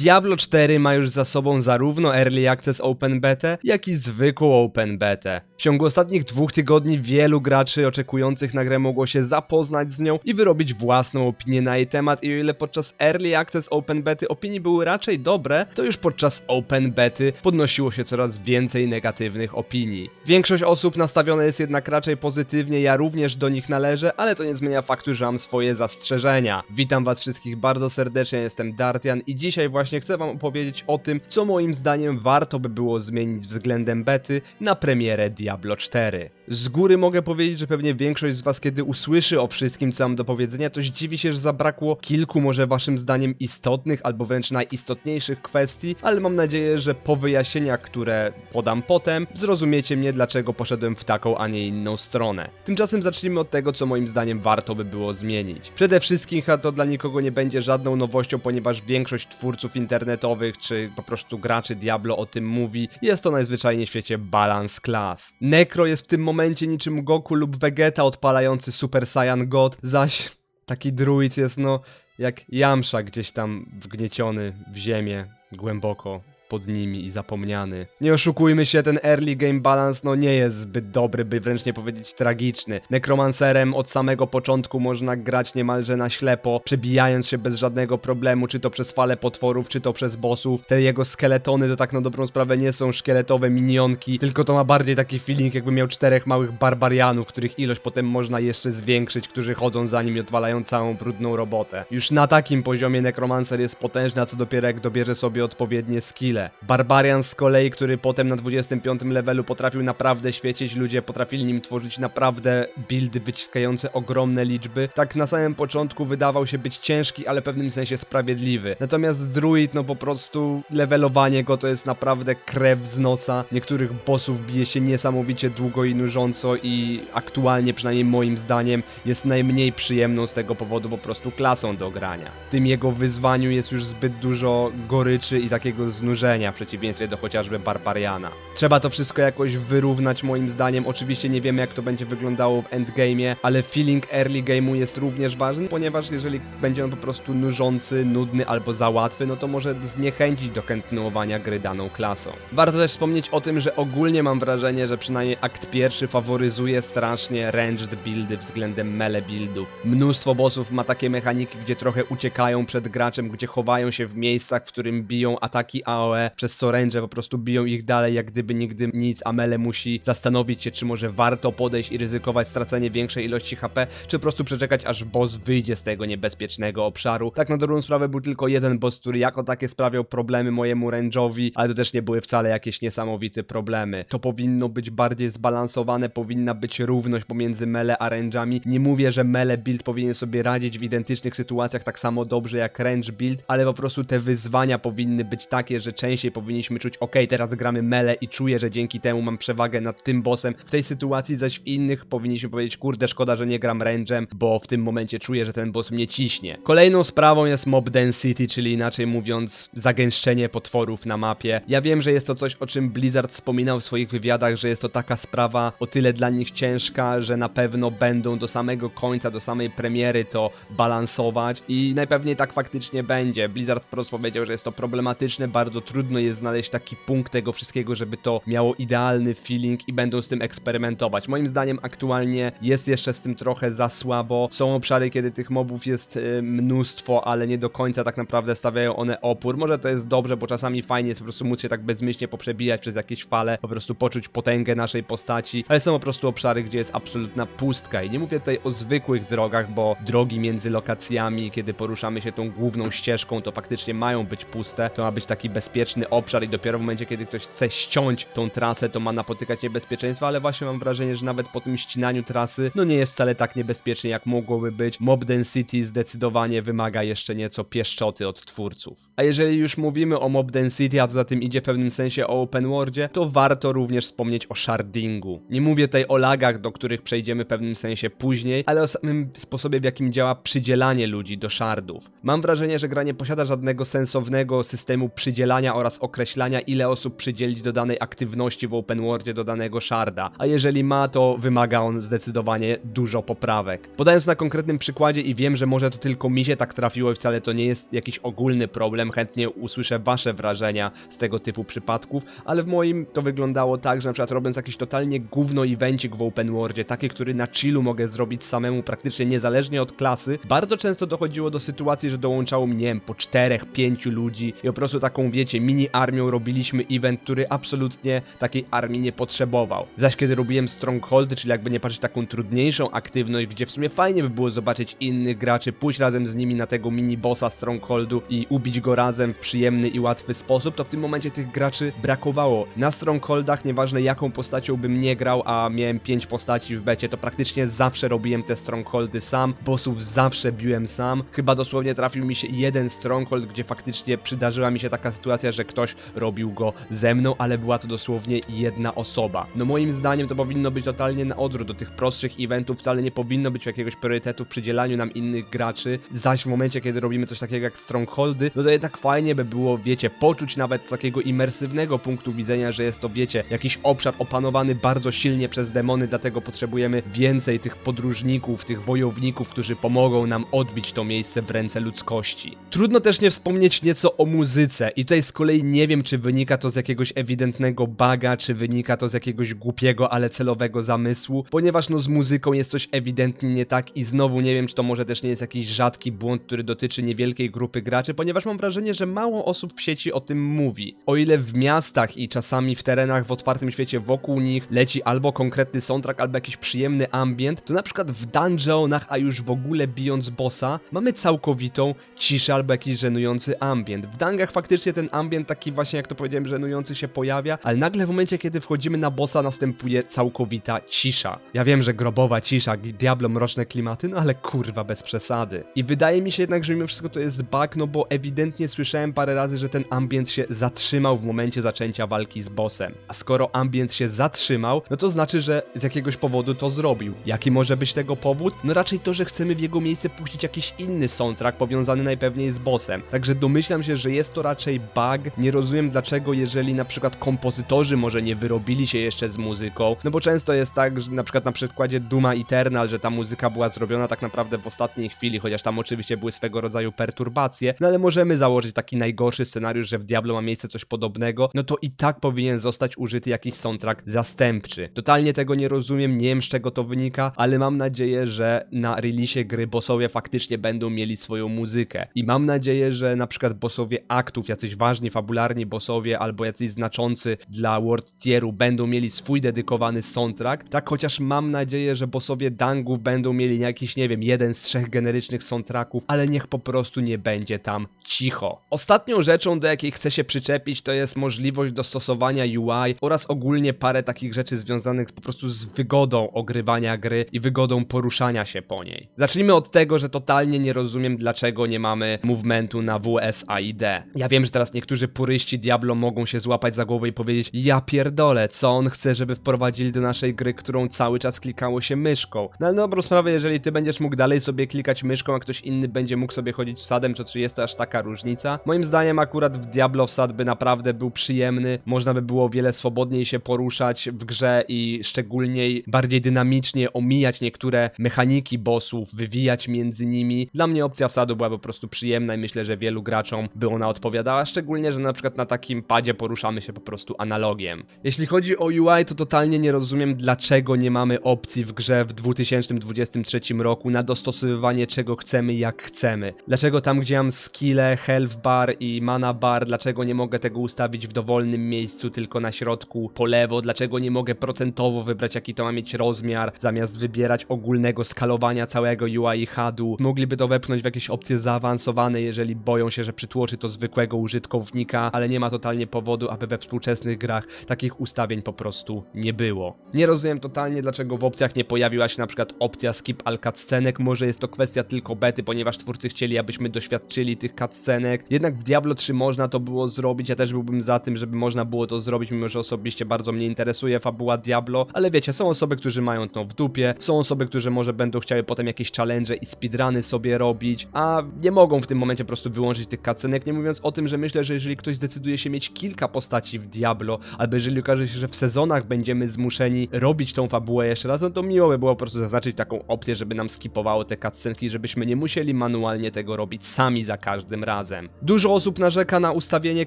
Diablo 4 ma już za sobą zarówno Early Access Open Beta, jak i zwykłą Open Beta. W ciągu ostatnich dwóch tygodni wielu graczy oczekujących na grę mogło się zapoznać z nią i wyrobić własną opinię na jej temat i o ile podczas Early Access Open Bety opinie były raczej dobre, to już podczas Open Bety podnosiło się coraz więcej negatywnych opinii. Większość osób nastawiona jest jednak raczej pozytywnie, ja również do nich należę, ale to nie zmienia faktu, że mam swoje zastrzeżenia. Witam was wszystkich bardzo serdecznie, jestem Dartian i dzisiaj właśnie chcę wam opowiedzieć o tym, co moim zdaniem warto by było zmienić względem bety na premierę Diablo 4. Z góry mogę powiedzieć, że pewnie większość z was kiedy usłyszy o wszystkim, co mam do powiedzenia, to zdziwi się, że zabrakło kilku może waszym zdaniem istotnych albo wręcz najistotniejszych kwestii, ale mam nadzieję, że po wyjaśnieniach, które podam potem, zrozumiecie mnie, dlaczego poszedłem w taką, a nie inną stronę. Tymczasem zacznijmy od tego, co moim zdaniem warto by było zmienić. Przede wszystkim to dla nikogo nie będzie żadną nowością, ponieważ większość twórców internetowych, czy po prostu graczy Diablo o tym mówi, jest to najzwyczajniej w świecie balans klas. Necro jest w tym momencie niczym Goku lub Vegeta odpalający Super Saiyan God, zaś taki druid jest no jak Jamsza gdzieś tam wgnieciony w ziemię głęboko pod nimi i zapomniany. Nie oszukujmy się, ten early game balance no nie jest zbyt dobry, by wręcz nie powiedzieć tragiczny. Necromancerem od samego początku można grać niemalże na ślepo, przebijając się bez żadnego problemu, czy to przez fale potworów, czy to przez bossów. Te jego skeletony to tak na dobrą sprawę nie są szkieletowe minionki, tylko to ma bardziej taki feeling jakby miał czterech małych barbarianów, których ilość potem można jeszcze zwiększyć, którzy chodzą za nim i odwalają całą brudną robotę. Już na takim poziomie Necromancer jest potężny, a co dopiero jak dobierze sobie odpowiednie skille. Barbarian z kolei, który potem na 25 levelu potrafił naprawdę świecić, ludzie potrafili nim tworzyć naprawdę buildy wyciskające ogromne liczby. Tak na samym początku wydawał się być ciężki, ale w pewnym sensie sprawiedliwy. Natomiast druid, no po prostu levelowanie go to jest naprawdę krew z nosa. Niektórych bossów bije się niesamowicie długo i nużąco i aktualnie, przynajmniej moim zdaniem, jest najmniej przyjemną z tego powodu po prostu klasą do grania. W tym jego wyzwaniu jest już zbyt dużo goryczy i takiego znużenia w przeciwieństwie do chociażby Barbariana. Trzeba to wszystko jakoś wyrównać moim zdaniem. Oczywiście nie wiemy jak to będzie wyglądało w endgame'ie, ale feeling early game'u jest również ważny, ponieważ jeżeli będzie on po prostu nużący, nudny albo za łatwy, no to może zniechęcić do kontynuowania gry daną klasą. Warto też wspomnieć o tym, że ogólnie mam wrażenie, że przynajmniej akt pierwszy faworyzuje strasznie ranged buildy względem melee buildów. Mnóstwo bossów ma takie mechaniki, gdzie trochę uciekają przed graczem, gdzie chowają się w miejscach, w którym biją ataki AOE, przez co range po prostu biją ich dalej, jak gdyby nigdy nic, a Mele musi zastanowić się, czy może warto podejść i ryzykować stracenie większej ilości HP, czy po prostu przeczekać, aż boss wyjdzie z tego niebezpiecznego obszaru. Tak na dobrą sprawę był tylko jeden boss, który jako takie sprawiał problemy mojemu range'owi, ale to też nie były wcale jakieś niesamowite problemy. To powinno być bardziej zbalansowane, powinna być równość pomiędzy Mele a range'ami. Nie mówię, że Mele build powinien sobie radzić w identycznych sytuacjach tak samo dobrze jak range build, ale po prostu te wyzwania powinny być takie, że częściej powinniśmy czuć, ok, teraz gramy mele i czuję, że dzięki temu mam przewagę nad tym bossem. W tej sytuacji zaś w innych powinniśmy powiedzieć, kurde, szkoda, że nie gram range'em, bo w tym momencie czuję, że ten boss mnie ciśnie. Kolejną sprawą jest mob density, czyli inaczej mówiąc, zagęszczenie potworów na mapie. Ja wiem, że jest to coś, o czym Blizzard wspominał w swoich wywiadach, że jest to taka sprawa o tyle dla nich ciężka, że na pewno będą do samego końca, do samej premiery to balansować i najpewniej tak faktycznie będzie. Blizzard wprost powiedział, że jest to problematyczne, bardzo trudno jest znaleźć taki punkt tego wszystkiego, żeby to miało idealny feeling i będą z tym eksperymentować. Moim zdaniem aktualnie jest jeszcze z tym trochę za słabo. Są obszary, kiedy tych mobów jest y, mnóstwo, ale nie do końca tak naprawdę stawiają one opór. Może to jest dobrze, bo czasami fajnie jest po prostu móc się tak bezmyślnie poprzebijać przez jakieś fale, po prostu poczuć potęgę naszej postaci, ale są po prostu obszary, gdzie jest absolutna pustka i nie mówię tutaj o zwykłych drogach, bo drogi między lokacjami, kiedy poruszamy się tą główną ścieżką, to faktycznie mają być puste, to ma być taki bezpieczny obszar i dopiero w momencie, kiedy ktoś chce ściąć tą trasę, to ma napotykać niebezpieczeństwa, ale właśnie mam wrażenie, że nawet po tym ścinaniu trasy, no nie jest wcale tak niebezpiecznie, jak mogłoby być. Mob Density zdecydowanie wymaga jeszcze nieco pieszczoty od twórców. A jeżeli już mówimy o Mob Density, a za tym idzie w pewnym sensie o Open Worldzie, to warto również wspomnieć o shardingu. Nie mówię tutaj o lagach, do których przejdziemy w pewnym sensie później, ale o samym sposobie, w jakim działa przydzielanie ludzi do shardów. Mam wrażenie, że gra nie posiada żadnego sensownego systemu przydzielania ustawienia oraz określania, ile osób przydzielić do danej aktywności w open worldzie do danego sharda, a jeżeli ma, to wymaga on zdecydowanie dużo poprawek. Podając na konkretnym przykładzie i wiem, że może to tylko mi się tak trafiło i wcale to nie jest jakiś ogólny problem, chętnie usłyszę wasze wrażenia z tego typu przypadków, ale w moim to wyglądało tak, że na przykład robiąc jakiś totalnie gówno evencik w open worldzie, taki, który na chillu mogę zrobić samemu praktycznie niezależnie od klasy, bardzo często dochodziło do sytuacji, że dołączało mi, nie wiem, po czterech, pięciu ludzi i po prostu taką, wiecie, mini armią robiliśmy event, który absolutnie takiej armii nie potrzebował. Zaś kiedy robiłem strongholdy, czyli jakby nie patrzeć taką trudniejszą aktywność, gdzie w sumie fajnie by było zobaczyć innych graczy, pójść razem z nimi na tego mini bossa strongholdu i ubić go razem w przyjemny i łatwy sposób, to w tym momencie tych graczy brakowało. Na strongholdach, nieważne jaką postacią bym nie grał, a miałem pięć postaci w becie, to praktycznie zawsze robiłem te strongholdy sam, bossów zawsze biłem sam. Chyba dosłownie trafił mi się jeden stronghold, gdzie faktycznie przydarzyła mi się taka sytuacja, że ktoś robił go ze mną, ale była to dosłownie jedna osoba. No moim zdaniem to powinno być totalnie na odwrót do tych prostszych eventów, wcale nie powinno być jakiegoś priorytetu w przydzielaniu nam innych graczy, zaś w momencie, kiedy robimy coś takiego jak strongholdy, no to jednak fajnie by było, wiecie, poczuć nawet takiego imersywnego punktu widzenia, że jest to, wiecie, jakiś obszar opanowany bardzo silnie przez demony, dlatego potrzebujemy więcej tych podróżników, tych wojowników, którzy pomogą nam odbić to miejsce w ręce ludzkości. Trudno też nie wspomnieć nieco o muzyce i tutaj z kolei nie wiem, czy wynika to z jakiegoś ewidentnego baga, czy wynika to z jakiegoś głupiego, ale celowego zamysłu, ponieważ no z muzyką jest coś ewidentnie nie tak i znowu nie wiem, czy to może też nie jest jakiś rzadki błąd, który dotyczy niewielkiej grupy graczy, ponieważ mam wrażenie, że mało osób w sieci o tym mówi. O ile w miastach i czasami w terenach w otwartym świecie wokół nich leci albo konkretny soundtrack, albo jakiś przyjemny ambient, to na przykład w dungeonach, a już w ogóle bijąc bossa, mamy całkowitą ciszę albo jakiś żenujący ambient. W dangach faktycznie ten ambient taki właśnie, jak to powiedziałem, żenujący się pojawia, ale nagle w momencie, kiedy wchodzimy na bossa, następuje całkowita cisza. Ja wiem, że grobowa cisza, Diablo mroczne klimaty, no ale kurwa bez przesady. I wydaje mi się jednak, że mimo wszystko to jest bug, no bo ewidentnie słyszałem parę razy, że ten ambient się zatrzymał w momencie zaczęcia walki z bossem. A skoro ambient się zatrzymał, no to znaczy, że z jakiegoś powodu to zrobił. Jaki może być tego powód? No raczej to, że chcemy w jego miejsce puścić jakiś inny soundtrack powiązany najpewniej z bossem. Także domyślam się, że jest to raczej bug. Nie rozumiem dlaczego, jeżeli na przykład kompozytorzy może nie wyrobili się jeszcze z muzyką, no bo często jest tak, że na przykład na przykładzie Duma Eternal, że ta muzyka była zrobiona tak naprawdę w ostatniej chwili, chociaż tam oczywiście były swego rodzaju perturbacje, no ale możemy założyć taki najgorszy scenariusz, że w Diablo ma miejsce coś podobnego, no to i tak powinien zostać użyty jakiś soundtrack zastępczy. Totalnie tego nie rozumiem, nie wiem z czego to wynika, ale mam nadzieję, że na releasie gry bossowie faktycznie będą mieli swoją muzykę. I mam nadzieję, że na przykład bossowie aktów, jacyś ważni, fabularni bossowie, albo jacyś znaczący dla world tieru będą mieli swój dedykowany soundtrack, tak chociaż mam nadzieję, że bossowie dangów będą mieli jakiś, nie wiem, jeden z trzech generycznych soundtracków, ale niech po prostu nie będzie tam cicho. Ostatnią rzeczą, do jakiej chcę się przyczepić, to jest możliwość dostosowania UI oraz ogólnie parę takich rzeczy związanych z, po prostu z wygodą ogrywania gry i wygodą poruszania się po niej. Zacznijmy od tego, że totalnie nie rozumiem, dlaczego nie mamy movementu na WSAID. Ja wiem, że teraz niektórzy puryści Diablo mogą się złapać za głowę i powiedzieć ja pierdolę, co on chce, żeby wprowadzili do naszej gry, którą cały czas klikało się myszką. No ale dobrą sprawę, jeżeli ty będziesz mógł dalej sobie klikać myszką, a ktoś inny będzie mógł sobie chodzić wsadem, to czy jest to aż taka różnica? Moim zdaniem akurat w Diablo wsad by naprawdę był przyjemny, można by było wiele swobodniej się poruszać w grze i szczególnie bardziej dynamicznie omijać niektóre mechaniki bossów, wywijać między nimi. Dla mnie opcja wsadu była po prostu przyjemna i myślę, że wielu graczom by ona odpowiadała, szczególnie, że na przykład na takim padzie poruszamy się po prostu analogiem. Jeśli chodzi o UI, to totalnie nie rozumiem, dlaczego nie mamy opcji w grze w 2023 roku na dostosowywanie czego chcemy, jak chcemy. Dlaczego tam, gdzie mam skille, health bar i mana bar, dlaczego nie mogę tego ustawić w dowolnym miejscu, tylko na środku po lewo, dlaczego nie mogę procentowo wybrać, jaki to ma mieć rozmiar, zamiast wybierać ogólnego skalowania całego UI HUD-u. Mogliby to wepchnąć w jakieś opcje zaawansowane, jeżeli boją się, że przytłoczy to zwykłego użytkownika, ale nie ma totalnie powodu, aby we współczesnych grach takich ustawień po prostu nie było. Nie rozumiem totalnie, dlaczego w opcjach nie pojawiła się na przykład opcja skip all cutscenek, może jest to kwestia tylko bety, ponieważ twórcy chcieli, abyśmy doświadczyli tych cutscenek. Jednak w Diablo 3 można to było zrobić, ja też byłbym za tym, żeby można było to zrobić, mimo że osobiście bardzo mnie interesuje fabuła Diablo, ale wiecie, są osoby, którzy mają to w dupie, są osoby, które może będą chciały potem jakieś challenge i speedruny sobie robić, a nie mogą w tym momencie po prostu wyłączyć tych cutscenek, nie mówiąc o tym, że myślę, że jeżeli ktoś zdecyduje się mieć kilka postaci w Diablo, albo jeżeli okaże się, że w sezonach będziemy zmuszeni robić tą fabułę jeszcze raz, no to miło by było po prostu zaznaczyć taką opcję, żeby nam skipowało te cutscenki, żebyśmy nie musieli manualnie tego robić sami za każdym razem. Dużo osób narzeka na ustawienie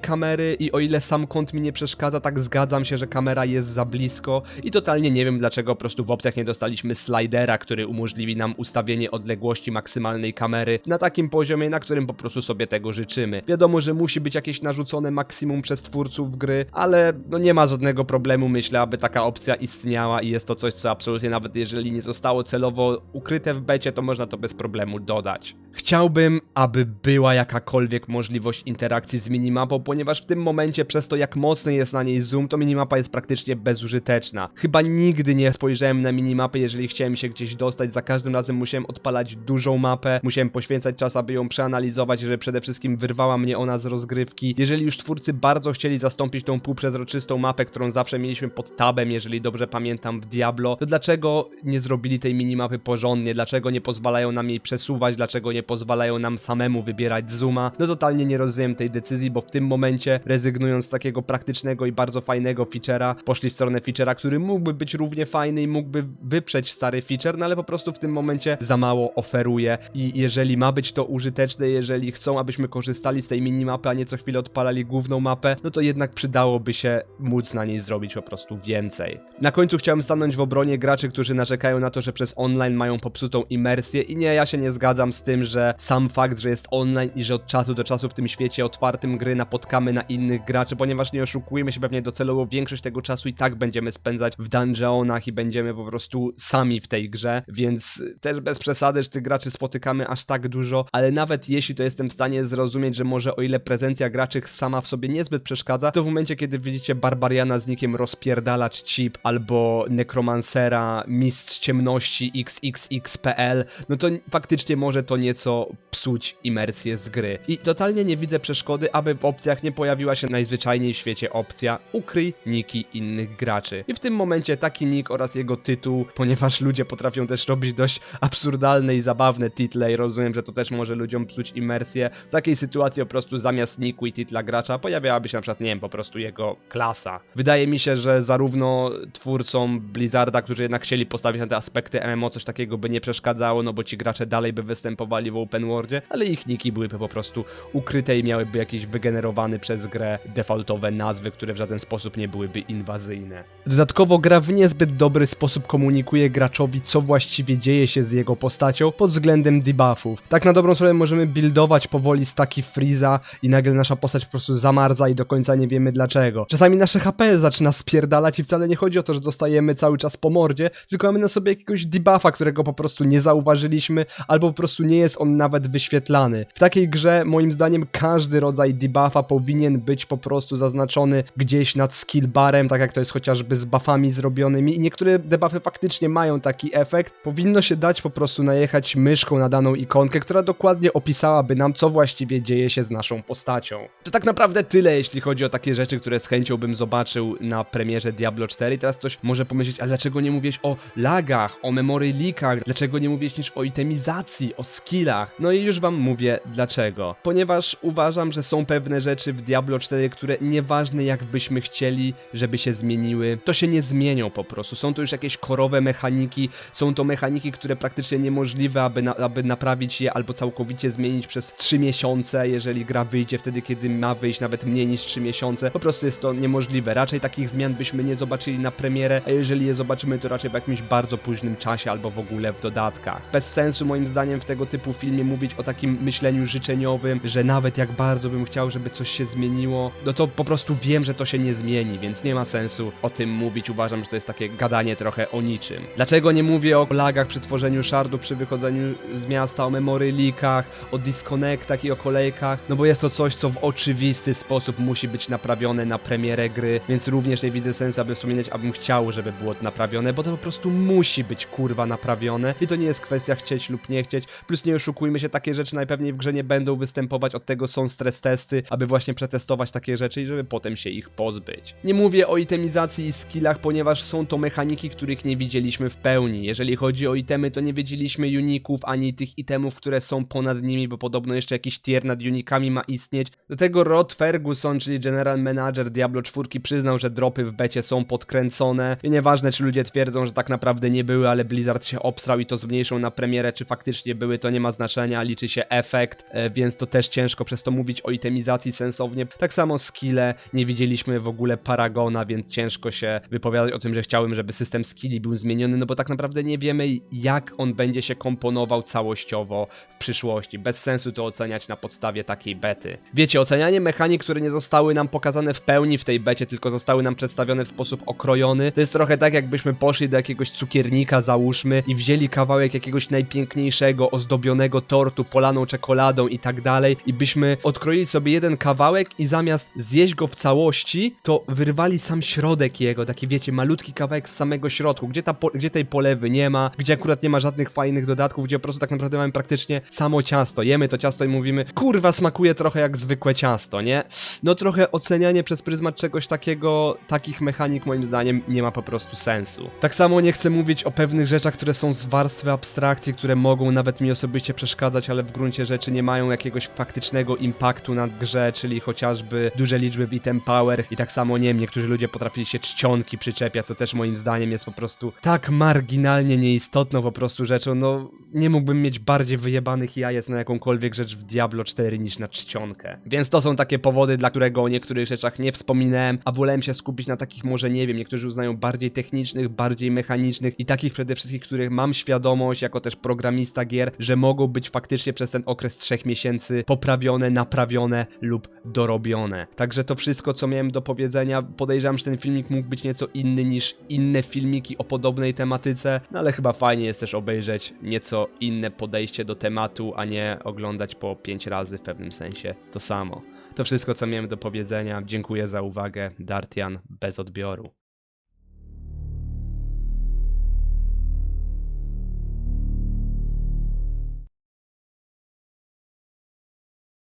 kamery i o ile sam kąt mi nie przeszkadza, tak zgadzam się, że kamera jest za blisko i totalnie nie wiem dlaczego po prostu w opcjach nie dostaliśmy slidera, który umożliwi nam ustawienie odległości maksymalnej kamery na takim poziomie, na którym po prostu sobie tego życzymy. Wiadomo, że musi być jakieś narzucone maksimum przez twórców gry, ale no nie ma żadnego problemu, myślę, aby taka opcja istniała i jest to coś, co absolutnie nawet jeżeli nie zostało celowo ukryte w becie, to można to bez problemu dodać. Chciałbym, aby była jakakolwiek możliwość interakcji z minimapą, ponieważ w tym momencie przez to jak mocny jest na niej zoom, to minimapa jest praktycznie bezużyteczna. Chyba nigdy nie spojrzałem na minimapę, jeżeli chciałem się gdzieś dostać, za każdym razem musiałem odpalać dużą mapę, musiałem poświęcać czas, aby ją przeanalizować, żeby przede wszystkim wyrwała mnie ona z rozgrywki. Jeżeli już twórcy bardzo chcieli zastąpić tą półprzezroczystą mapę, którą zawsze mieliśmy pod tabem, jeżeli dobrze pamiętam w Diablo, to dlaczego nie zrobili tej minimapy porządnie? Dlaczego nie pozwalają nam jej przesuwać? Dlaczego nie pozwalają nam samemu wybierać zooma? No totalnie nie rozumiem tej decyzji, bo w tym momencie, rezygnując z takiego praktycznego i bardzo fajnego feature'a, poszli w stronę feature'a, który mógłby być równie fajny i mógłby wyprzeć stary feature, no ale po prostu w tym momencie za mało oferuje i jeżeli ma być to użyteczne, jeżeli chcą, abyśmy korzystali z tej minimapy, a nie co chwilę odpalali główną mapę, no to jednak przydałoby się móc na niej zrobić po prostu więcej. Na końcu chciałem stanąć w obronie graczy, którzy narzekają na to, że przez online mają popsutą imersję i nie, ja się nie zgadzam z tym, że sam fakt, że jest online i że od czasu do czasu w tym świecie otwartym gry napotkamy na innych graczy, ponieważ nie oszukujmy się, pewnie docelowo większość tego czasu i tak będziemy spędzać w dungeonach i będziemy po prostu sami w tej grze, więc też bez przesady, że tych graczy spotykamy aż tak dużo, ale nawet jeśli to jestem w stanie zrozumieć, że może o ile prezencja graczy sama w sobie niezbyt przeszkadza, to w momencie, kiedy widzicie Barbariana z nikiem rozpierdalacz chip albo Necromancera, Mistrz Ciemności XXX.pl, no to faktycznie może to nieco psuć imersję z gry. I totalnie nie widzę przeszkody, aby w opcjach nie pojawiła się najzwyczajniej w świecie opcja ukryj niki innych graczy. I w tym momencie taki nick oraz jego tytuł, ponieważ ludzie potrafią też robić dość absurdalne i zabawne title i rozumiem, że to też może ludziom psuć imersję. W takiej sytuacji po prostu zamiast niku i titla gracza pojawiałaby się na przykład, nie wiem, po prostu jego klasa. Wydaje mi się, że zarówno twórcom Blizzarda, którzy jednak chcieli postawić na te aspekty MMO, coś takiego by nie przeszkadzało, no bo ci gracze dalej by występowali w open worldzie, ale ich niki byłyby po prostu ukryte i miałyby jakieś wygenerowany przez grę defaultowe nazwy, które w żaden sposób nie byłyby inwazyjne. Dodatkowo gra w niezbyt dobry sposób komunikuje graczowi, co właściwie dzieje się z jego postacią pod względem debuffów. Tak na dobrą sprawę możemy buildować powoli staki Freeza i nagle nasza postać po prostu zamarza i do końca nie wiemy dlaczego. Czasami nasze HP zaczyna spierdalać i wcale nie chodzi o to, że dostajemy cały czas po mordzie, tylko mamy na sobie jakiegoś debuffa, którego po prostu nie zauważyliśmy, albo po prostu nie jest on nawet wyświetlany. W takiej grze moim zdaniem każdy rodzaj debuffa powinien być po prostu zaznaczony gdzieś nad skill barem, tak jak to jest chociażby z buffami zrobionymi i niektóre debuffy faktycznie mają taki efekt. Powinno się dać po prostu najechać myszką na daną ikonkę, która dokładnie opisałaby nam, co właściwie dzieje się z naszą postacią. To tak naprawdę tyle, jeśli chodzi o takie rzeczy, które z chęcią bym zobaczył na premierze Diablo 4. I teraz ktoś może pomyśleć, a dlaczego nie mówisz o lagach, o memory leakach, dlaczego nie mówisz niż o itemizacji, o skillach? No i już wam mówię dlaczego. Ponieważ uważam, że są pewne rzeczy w Diablo 4, które nieważne jak byśmy chcieli, żeby się zmieniły, to się nie zmienią po prostu. Są to już jakieś korowe mechaniki, są to mechaniki, które praktycznie niemożliwe, aby, na, aby naprawić je albo całkowicie zmienić przez 3 miesiące, jeżeli gra wyjdzie wtedy, kiedy ma wyjść nawet mniej niż 3 miesiące. Po prostu jest to niemożliwe. Raczej takich zmian byśmy nie zobaczyli na premierę, a jeżeli je zobaczymy, to raczej w jakimś bardzo późnym czasie albo w ogóle w dodatkach. Bez sensu moim zdaniem w tego typu filmie mówić o takim myśleniu życzeniowym, że nawet jak bardzo bym chciał, żeby coś się zmieniło, no to po prostu wiem, że to się nie zmieni, więc nie ma sensu o tym mówić. Uważam, że to jest takie gadanie trochę o niczym. Dlaczego nie mówię o lagach przy tworzeniu shardu, przy wychodzeniu z miasta, o memory leakach, o disconnectach i o kolejkach? No bo jest to coś, co w oczywisty sposób musi być naprawione na premierę gry, więc również nie widzę sensu, aby wspominać, abym chciał, żeby było to naprawione, bo to po prostu musi być kurwa naprawione i to nie jest kwestia chcieć lub nie chcieć. Plus nie oszukujmy się, takie rzeczy najpewniej w grze nie będą występować, od tego są stres testy, aby właśnie przetestować takie rzeczy i żeby potem się ich pozbyć. Nie mówię o itemizacji i skillach, ponieważ są to mechaniki, których nie widzieliśmy w pełni. Jeżeli chodzi o itemy, to nie wiedzieliśmy uników ani tych itemów, które są ponad nimi, bo podobno jeszcze jakiś tier nad unikami ma istnieć. Do tego Dlatego Rod Ferguson, czyli general manager Diablo 4 przyznał, że dropy w becie są podkręcone i nieważne czy ludzie twierdzą, że tak naprawdę nie były, ale Blizzard się obstrał i to zmniejszą na premierę, czy faktycznie były, to nie ma znaczenia, liczy się efekt, e, więc to też ciężko przez to mówić o itemizacji sensownie. Tak samo skille, nie widzieliśmy w ogóle Paragona, więc ciężko się wypowiadać o tym, że chciałem, żeby system skilli był zmieniony, no bo tak naprawdę nie wiemy jak on będzie się komponował całościowo w przyszłości. Bez sensu to oceniać na podstawie takiej bety. Wiecie, ocenianie mechanik, które nie zostały nam pokazane w pełni w tej becie, tylko zostały nam przedstawione w sposób okrojony, to jest trochę tak jakbyśmy poszli do jakiegoś cukiernika, załóżmy, i wzięli kawałek jakiegoś najpiękniejszego, ozdobionego tortu, polaną czekoladą i tak dalej, i byśmy odkroili sobie jeden kawałek i zamiast zjeść go w całości, to wyrwali sam środek jego, taki wiecie, malutki kawałek z samego środku, gdzie, ta po, gdzie tej polewy nie ma, gdzie akurat nie ma żadnych fajnych dodatków, gdzie po prostu tak naprawdę mamy praktycznie samo ciasto. Jemy to ciasto i mówimy, kurwa, smakuje trochę jak zwykłe ciasto, nie? No trochę ocenianie przez pryzmat czegoś takiego, takich mechanik moim zdaniem nie ma po prostu sensu. Tak samo nie chcę mówić o pewnych rzeczach, które są z warstwy abstrakcji, które mogą nawet mi osobiście przeszkadzać, ale w gruncie rzeczy nie mają jakiegoś faktycznego impaktu na grze, czyli chociażby duże liczby w item power i tak samo, nie wiem, niektórzy ludzie potrafili się czcionki przyczepiać, co też moim zdaniem jest po prostu tak marginalnie nieistotną po prostu rzeczą, no nie mógłbym mieć bardziej wyjebanych jajec na jakąkolwiek rzecz w Diablo 4 niż na czcionkę. Więc to są takie powody, dla którego o niektórych rzeczach nie wspominałem, a wolałem się skupić na takich może, nie wiem, niektórzy uznają bardziej technicznych, bardziej mechanicznych i takich przede wszystkim, których mam świadomość, jako też programista gier, że mogą być faktycznie przez ten okres trzech miesięcy poprawione, naprawione lub dorobione. Także to wszystko, co miałem do powiedzenia, podejrzewam, że ten filmik mógł być nieco inny niż inne filmiki o podobnej tematyce, no ale chyba fajnie jest też obejrzeć nieco inne podejście do tematu, a nie oglądać po pięć razy w pewnym sensie to samo. To wszystko, co miałem do powiedzenia. Dziękuję za uwagę. Dartian bez odbioru.